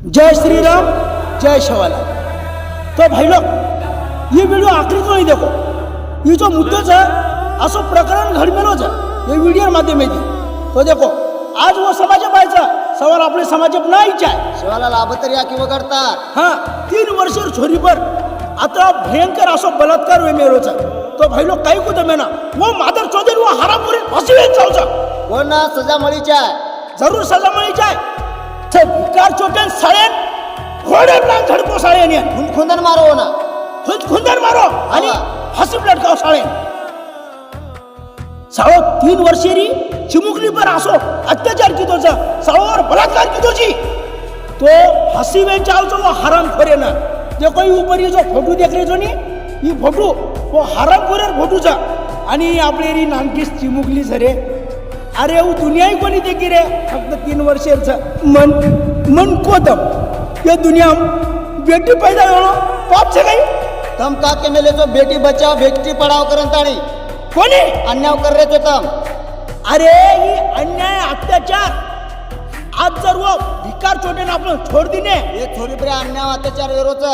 जय श्री राम जय शिवालाल तो भाई लोग ये वीडियो आखिरी तो नहीं देखो। ये जो मुद्दों है असो प्रकरण घडमेलो है ये वीडियो माध्यमेती तो देखो आज वो समाज पाहायचा. सवार आपले समाज नाही आहे. शिवाला लाभ तरी या की वगळतात हा तीन वर्षर छोरीपर आता भयंकर असो बलात्कार वे मेरोचा तो भाई लोग काही कुठं मेना. वो मादर चौधरी वो हरामपुरी फसवेन जाऊचा. कोण ना? सजा मळीच्या जरूर सजा मिळायची आहे ते भिकार चोटेन साळेन घोडे नाम झडपो साळेन येन खून खुंदन मारो हो ना खुद खुंदर मारो आणि हा. हसीब लटकाव साळेन साळो तीन वर्षेरी चिमुकली पर असो अत्याचार की तोचा साळोवर बलात्कार की तोची तो हसी में चाल तो वो हराम खोरे ना देखो ये ऊपर ये जो फोटो देख रहे जो नी ये फोटो वो हराम खोरे फोटो चा आणि आपली री नामकीस चिमुकली सरे अरे वो दुनियाही कोणी देखी रे? फक्त तीन वर्षाचं. मन मन कोदम या दुनिया बेटी पैदा होणं पाप छे काही? तम का के मेले जो बेटी बचाव बेटी पढाव करंताणी कोणी? अन्याव कर रे तो तम. अरे ही अन्याय अत्याचार. आज जर वो भिकार चोटेने आपण छोड दिने. हे थोडी बरे अन्याव अत्याचार वेरोच.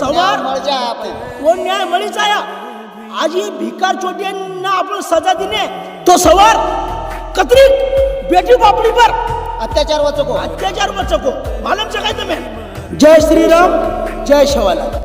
सवार. मळच्या आहे आपली? वो न्याय मळीच आज ही भिकार चोट्यांना आपण सजा दिने. तो सवार. कतरी बेटी बापडी पर अत्याचार वचको अत्याचार मचको मालूम से काय तुम्हें जय श्री राम जय शिवालाल.